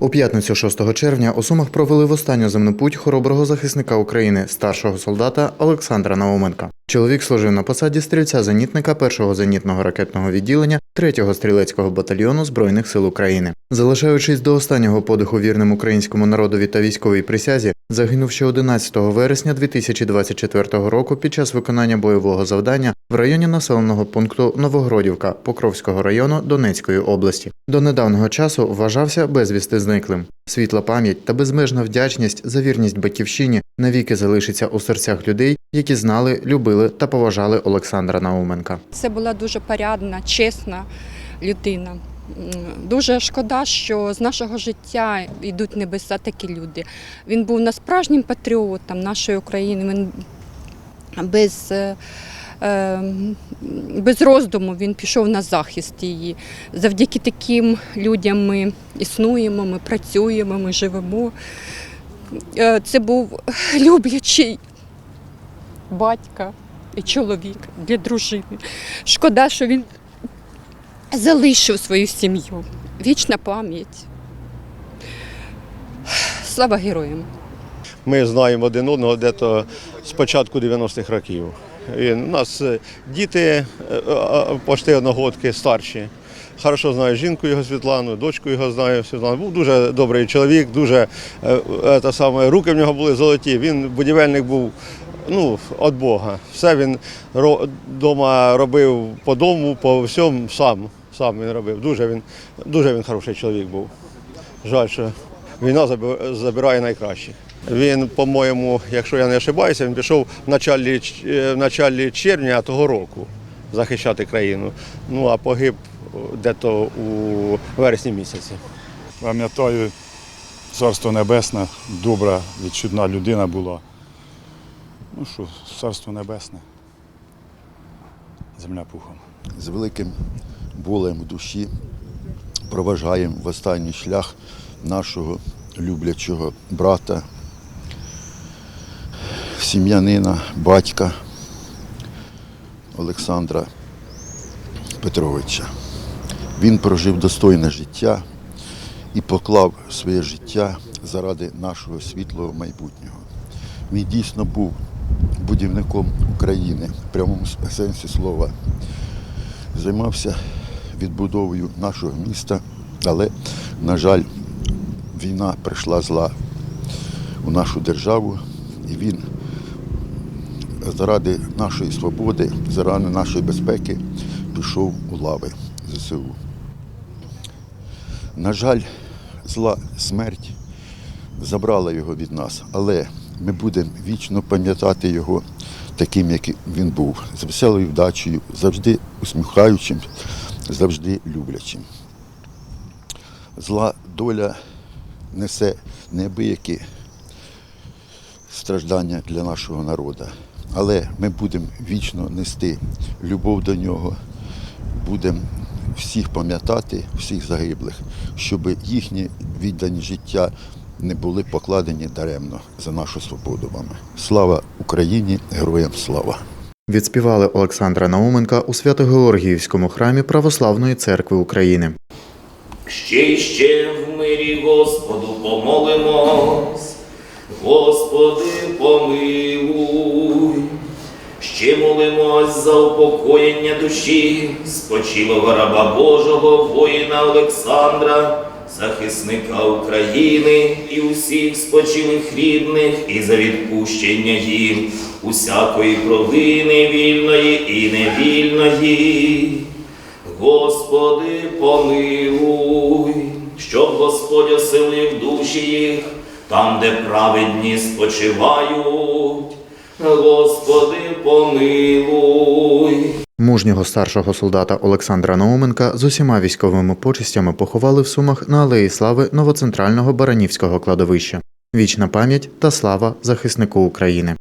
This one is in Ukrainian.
У п'ятницю 6 червня у Сумах провели в останню земну путь хороброго захисника України, старшого солдата Олександра Науменка. Чоловік служив на посаді стрільця-зенітника першого зенітного ракетного відділення 3-го стрілецького батальйону Збройних сил України. Залишаючись до останнього подиху вірним українському народові та військовій присязі, загинув ще 11 вересня 2024 року під час виконання бойового завдання в районі населеного пункту Новогродівка Покровського району Донецької області. До недавнього часу вважався безвісти зниклим. Світла пам'ять та безмежна вдячність за вірність батьківщині навіки залишиться у серцях людей, які знали, любили та поважали Олександра Науменка. Це була дуже порядна, чесна людина. Дуже шкода, що з нашого життя йдуть небеса такі люди. Він був на справжнім патріотом нашої України. Він без, е, е, без роздуму він пішов на захист її. Завдяки таким людям ми існуємо, ми працюємо, ми живемо. Е, Це був люблячий батька і чоловік для дружини. Шкода, що він залишив свою сім'ю. Вічна пам'ять. Слава героям! Ми знаємо один одного дето з початку 90-х років. Він, у нас е, діти е, почти одногодки старші. Хорошо знаю жінку його Світлану, дочку його знаю Світлану. Був дуже добрий чоловік, дуже е, та саме, руки в нього були золоті. Він будівельник був ну, від Бога. Все він вдома робив по дому, по всьому сам. Сам він робив. Дуже він, дуже він хороший чоловік був. Жаль, що війна забирає найкращих. Він, по-моєму, якщо я не ошибаюся, він пішов в началі, е, в началі червня того року захищати країну. Ну а погиб о, дето у вересні місяці. Пам'ятаю, царство небесне, добра, відчудна людина була. Ну що, царство небесне. Земля пухом. з великим болем в душі проважаємо в останній шлях нашого люблячого брата, сім'янина, батька Олександра Петровича. Він прожив достойне життя і поклав своє життя заради нашого світлого майбутнього. Він дійсно був будівником України в прямому сенсі слова займався відбудовою нашого міста, але, на жаль, війна прийшла зла у нашу державу, і він заради нашої свободи, заради нашої безпеки пішов у лави ЗСУ. На жаль, зла смерть забрала його від нас, але ми будемо вічно пам'ятати його таким, як він був, з веселою вдачею, завжди усміхаючим, завжди люблячим. Зла доля несе неабиякі страждання для нашого народу. Але ми будемо вічно нести любов до нього, будемо всіх пам'ятати, всіх загиблих, щоб їхні віддані життя не були покладені даремно за нашу свободу вами. Слава Україні! Героям слава! Відспівали Олександра Науменка у Свято-Георгіївському храмі Православної церкви України. Ще й ще в мирі Господу помолимось, Господи, помилуй, ще молимось за упокоєння душі. Спочилого раба Божого воїна Олександра, захисника України і усіх спочилих рідних, і за відпущення їм усякої провини вільної і невільної. Господи, помилуй, щоб Господь оселив душі їх там, де праведні спочивають. Господи, помилуй. Мужнього старшого солдата Олександра Науменка з усіма військовими почестями поховали в Сумах на Алеї Слави новоцентрального Баранівського кладовища. Вічна пам'ять та слава захиснику України.